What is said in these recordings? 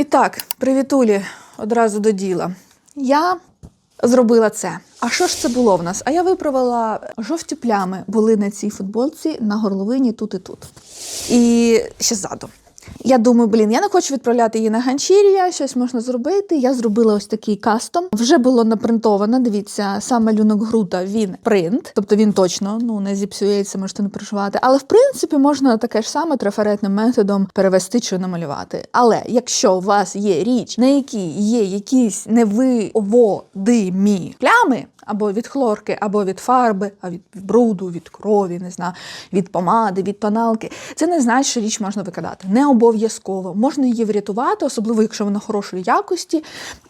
І так, привітулі, одразу до діла. Я зробила це. А що ж це було в нас? А я виправила жовті плями були на цій футболці на горловині тут і тут. І ще ззаду. Я думаю, блін, я не хочу відправляти її на ганчір'я, щось можна зробити. Я зробила ось такий кастом. Вже було напринтовано. Дивіться, сам малюнок грута він принт, тобто він точно ну не зіпсується, можете не переживати. Але в принципі можна таке ж саме трафаретним методом перевести чи намалювати. Але якщо у вас є річ, на якій є якісь невиводимі плями, або від хлорки, або від фарби, а від бруду, від крові, не знаю, від помади, від тоналки. Це не значить, що річ можна викидати. Не обов'язково. Можна її врятувати, особливо якщо вона хорошої якості.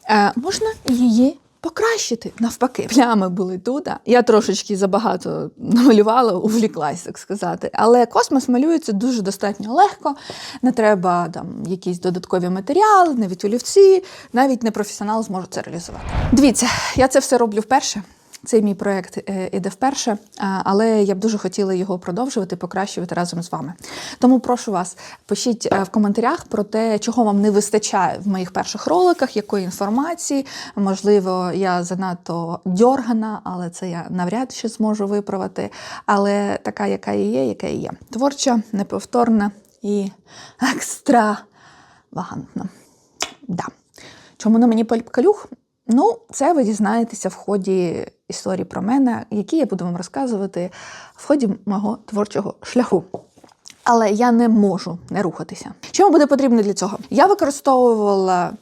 Е, можна її. Покращити навпаки, плями були тут. Я трошечки забагато намалювала, увліклась, так сказати. Але космос малюється дуже достатньо легко. Не треба там якісь додаткові матеріали, навіть олівці, навіть непрофесіонал зможе це реалізувати. Дивіться, я це все роблю вперше. Цей мій проєкт е, іде вперше, але я б дуже хотіла його продовжувати, покращувати разом з вами. Тому прошу вас, пишіть е, в коментарях про те, чого вам не вистачає в моїх перших роликах, якої інформації. Можливо, я занадто дьоргана, але це я навряд чи зможу виправити. Але така, яка і є, яка і є. Творча, неповторна і екстравагантна. Да. Чому на мені калюх? Ну, це ви дізнаєтеся в ході історії про мене, які я буду вам розказувати в ході мого творчого шляху. Але я не можу не рухатися. Що буде потрібно для цього? Я використовувала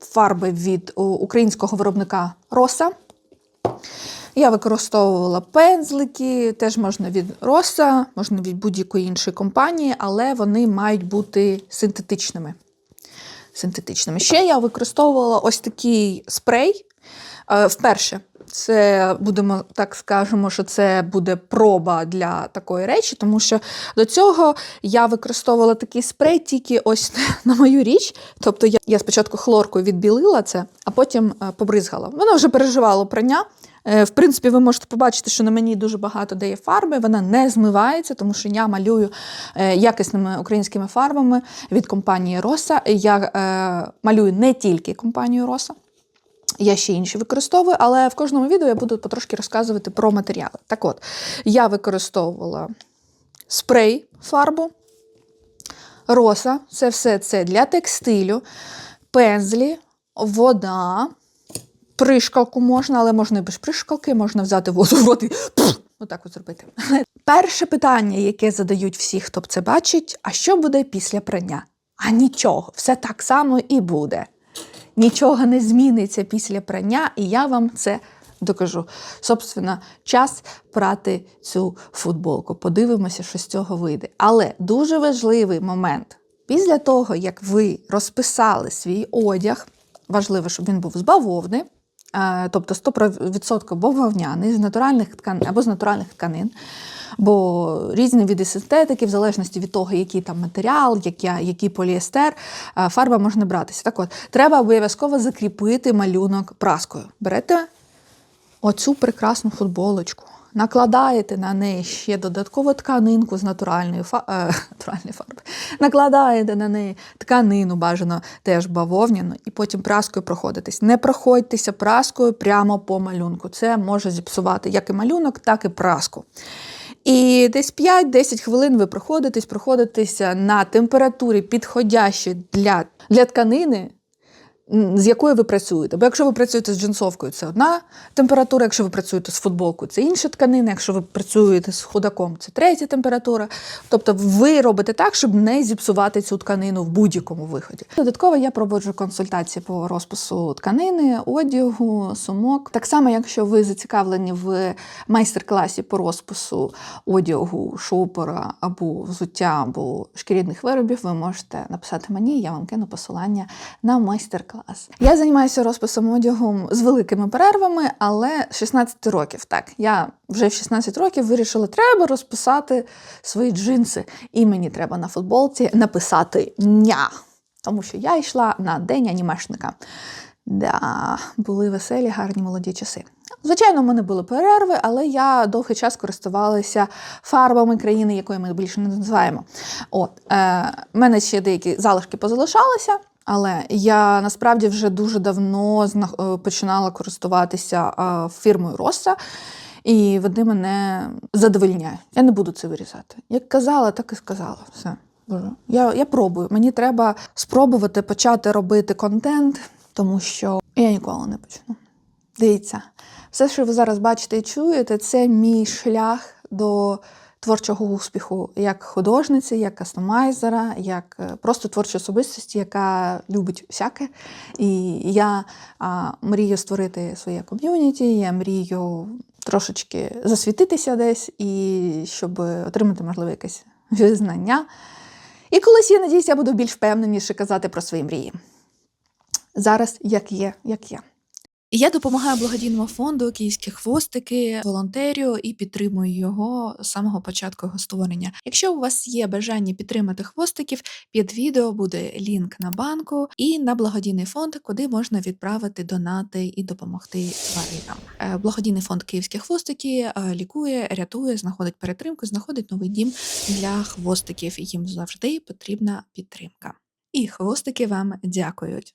фарби від українського виробника Роса. Я використовувала пензлики, теж можна від Роса, можна від будь-якої іншої компанії, але вони мають бути синтетичними синтетичними. Ще я використовувала ось такий спрей. Е, Вперше, це будемо так скажемо, що це буде проба для такої речі, тому що до цього я використовувала такий спрей тільки ось на мою річ. Тобто я, я спочатку хлоркою відбілила це, а потім е, побризгала. Воно вже переживало прання. Е, В принципі, ви можете побачити, що на мені дуже багато де є фарби, вона не змивається, тому що я малюю е, якісними українськими фарбами від компанії Роса. Я е, малюю не тільки компанію Роса. Я ще інші використовую, але в кожному відео я буду потрошки розказувати про матеріали. Так от, я використовувала спрей фарбу, роса, це все це для текстилю, пензлі, вода, пришкалку можна, але можна і без пришкалки, можна взяти воду в рот і отак от зробити. Перше питання, яке задають всі, хто б це бачить: а що буде після прання? А нічого, все так само і буде. Нічого не зміниться після прання, і я вам це докажу. Собственно, час прати цю футболку. Подивимося, що з цього вийде. Але дуже важливий момент. Після того, як ви розписали свій одяг, важливо, щоб він був з бавовни, тобто 100% бавовняний, з натуральних тканин або з натуральних тканин. Бо різні види синтетики, в залежності від того, який там матеріал, який, який поліестер, е, фарба може братися. Так от, треба обов'язково закріпити малюнок праскою. Берете оцю прекрасну футболочку, накладаєте на неї ще додаткову тканинку з натуральної, фа... е, натуральної фарби, накладаєте на неї тканину, бажано теж бавовняну, і потім праскою проходитесь. Не проходьтеся праскою прямо по малюнку. Це може зіпсувати як і малюнок, так і праску. І десь 5-10 хвилин ви проходитесь, проходитеся на температурі, підходящій для, для тканини, з якою ви працюєте. Бо якщо ви працюєте з джинсовкою, це одна температура, якщо ви працюєте з футболкою, це інша тканина, якщо ви працюєте з худаком, це третя температура. Тобто ви робите так, щоб не зіпсувати цю тканину в будь-якому виході. Додатково я проводжу консультації по розпису тканини, одягу, сумок. Так само, якщо ви зацікавлені в майстер-класі по розпису одягу, шопора або взуття, або шкірідних виробів, ви можете написати мені, я вам кину посилання на майстер-клас. Я займаюся розписом одягу з великими перервами, але з 16 років. Так, я вже в 16 років вирішила, треба розписати свої джинси. І мені треба на футболці написати ня. Тому що я йшла на день анімешника. Да, були веселі, гарні молоді часи. Звичайно, в мене були перерви, але я довгий час користувалася фарбами країни, якої ми більше не називаємо. От, е, мене ще деякі залишки позалишалися, Але я насправді вже дуже давно е, починала користуватися фірмою Роса, і вони мене задовольняють. Я не буду це вирізати. Як казала, так і сказала. Все. Я, я пробую. Мені треба спробувати почати робити контент, тому що я ніколи не почну. Дивіться, все, що ви зараз бачите і чуєте, це мій шлях до творчого успіху як художниці, як кастомайзера, як е, просто творчої особистості, яка любить всяке. І я а, мрію створити своє ком'юніті, я мрію трошечки засвітитися десь і щоб отримати, можливо, якесь визнання. І колись, я надіюсь, я буду більш впевненіше казати про свої мрії. Зараз як є, як є. Я допомагаю благодійному фонду Київські хвостики, волонтерю і підтримую його з самого початку його створення. Якщо у вас є бажання підтримати хвостиків, під відео буде лінк на банку і на благодійний фонд, куди можна відправити донати і допомогти тваринам. Е, Благодійний фонд Київські хвостики е, лікує, рятує, знаходить перетримку, знаходить новий дім для хвостиків. Їм завжди потрібна підтримка. І хвостики вам дякують.